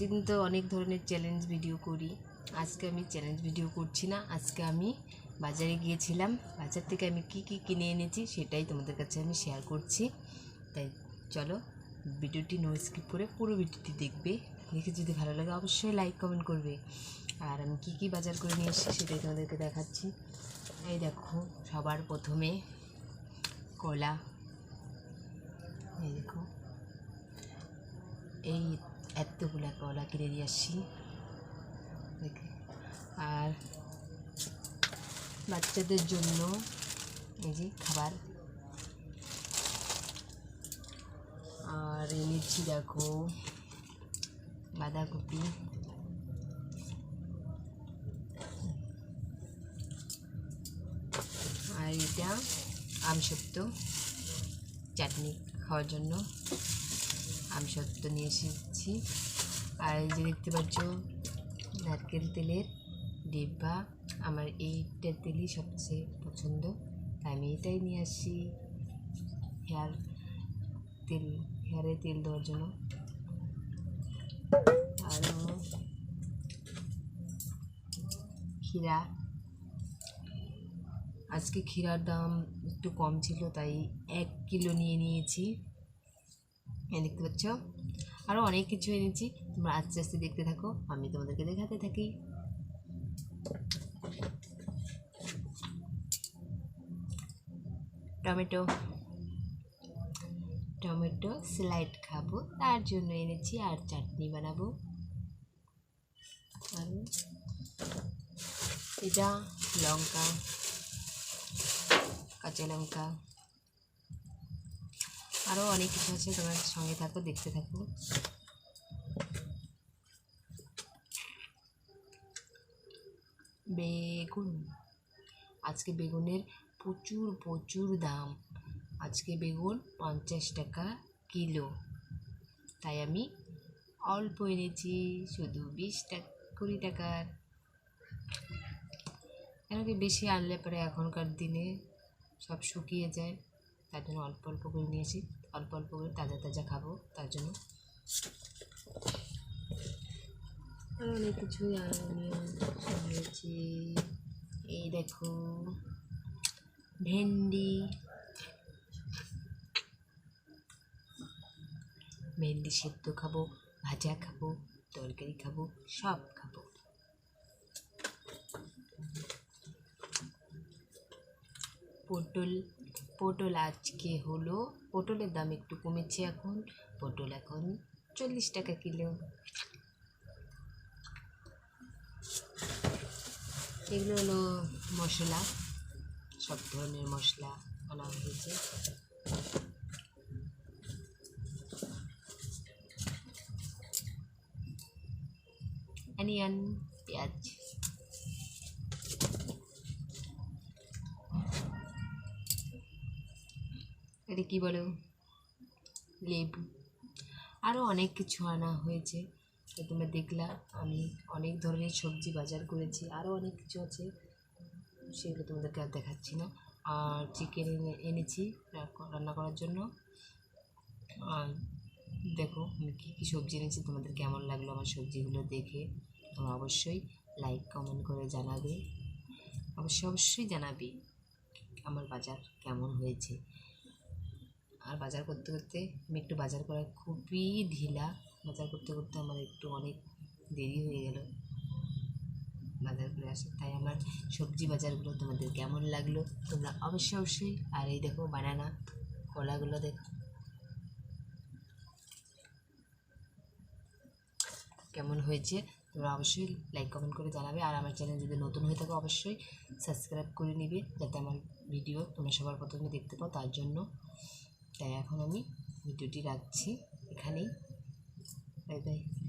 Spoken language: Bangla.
প্রতিদিন তো অনেক ধরনের চ্যালেঞ্জ ভিডিও করি। আজকে আমি চ্যালেঞ্জ ভিডিও করছি না, আজকে আমি বাজারে গিয়েছিলাম। বাজার থেকে আমি কি কি কিনে এনেছি সেটাই তোমাদের কাছে আমি শেয়ার করছি। তাই চলো ভিডিওটি নো স্কিপ করে পুরো ভিডিওটি দেখবে। দেখে যদি ভালো লাগে অবশ্যই লাইক কমেন্ট করবে। আর আমি কি কি বাজার করে নিয়ে এসেছি সেটাই তোমাদেরকে দেখাচ্ছি। এই দেখো, সবার প্রথমে কলা। এই দেখো। এই এতগুলা কলা কিনে দিয়ে আসছি আর বাচ্চাদের জন্য এই যে খাবার। আর এনেছি দেখো, বাঁধাকপি। আর এটা আমসত্ব চাটনি খাওয়ার জন্য। আমসত্ব নিয়ে এসেছি আর এই যে দেখতে পাচ্ছ, নারকেল তেলের ডিব্বা আমার এইটা তেলই সবচেয়ে পছন্দ। তাই আমি এটাই নিয়ে আসি হেয়ার তেল, হেয়ারে তেল দেওয়ার জন্য। আরও ক্ষীরা। আজকে ক্ষীরার দাম একটু কম ছিল, তাই এক কিলো নিয়ে নিয়েছি। দেখতে পাচ্ছ আরও অনেক কিছু এনেছি। তোমরা আস্তে আস্তে দেখতে থাকো, আমি তোমাদেরকে দেখাতে থাকি। টমেটো। টমেটো স্লাইড খাব, তার জন্য এনেছি আর চাটনি বানাবো। আর এটা লঙ্কা, কাঁচা লঙ্কা। আরও অনেক কিছু আছে, তোমার সঙ্গে থাকো, দেখতে থাকো। বেগুন। আজকে বেগুনের প্রচুর প্রচুর দাম। আজকে বেগুন পঞ্চাশ টাকা কিলো। তাই আমি অল্প এনেছি, শুধু বিশ টাকা, কুড়ি টাকার। কেন কি বেশি আনলে পরে এখনকার দিনে সব শুকিয়ে যায়। তার জন্য অল্প অল্প করে নিয়েছি। অল্প অল্প করে তাজা তাজা খাব তার জন্য। আর অনেক কিছুই নিয়েছি। এই দেখো, ভেন্ডি। ভেন্ডি সেদ্ধ খাব, ভাজা খাব, তরকারি খাব, সব খাব। পটল পটল আজকে হলো, পটলের দাম একটু কমেছে এখন, পটল এখন চল্লিশ টাকা কিলো। এগুলো হলো মশলা, সব ধরনের মশলা আনা হয়েছে। অনিয়ন, পেঁয়াজ। এটা কী বলো? লেবু। আরও অনেক কিছু আনা হয়েছে। তো তোমরা দেখলা, আমি অনেক ধরনের সবজি বাজার করেছি। আরও অনেক কিছু আছে, সেগুলো তোমাদেরকে আর দেখাচ্ছি না। আর চিকেন এনে, এনেছি রান্না করার জন্য। আর দেখো, আমি কী কী সবজি এনেছি, তোমাদের কেমন লাগল আমার সবজিগুলো দেখে? তোমরা অবশ্যই লাইক কমেন্ট করে জানাবে। অবশ্যই অবশ্যই জানাবে আমার বাজার কেমন হয়েছে। আর বাজার করতে করতে আমি একটু বাজার করা খুবই ঢিলা। বাজার করতে করতে আমার একটু অনেক দেরি হয়ে গেল বাজার করে আসে তাই আমার সবজি বাজারগুলো তোমাদের কেমন লাগল তোমরা অবশ্যই অবশ্যই। আর এই দেখো বানানা, কলাগুলো দেখো। কেমন হয়েছে তোমরা অবশ্যই লাইক কমেন্ট করে জানাবে। আর আমার চ্যানেল যদি নতুন হয়ে থাকে অবশ্যই সাবস্ক্রাইব করে নিবে যাতে আমার ভিডিও তোমরা সবার প্রথমে দেখতে পাও। তার জন্য তাই এখন আমি ভিডিওটি রাখছি। এখানেই। Bye bye.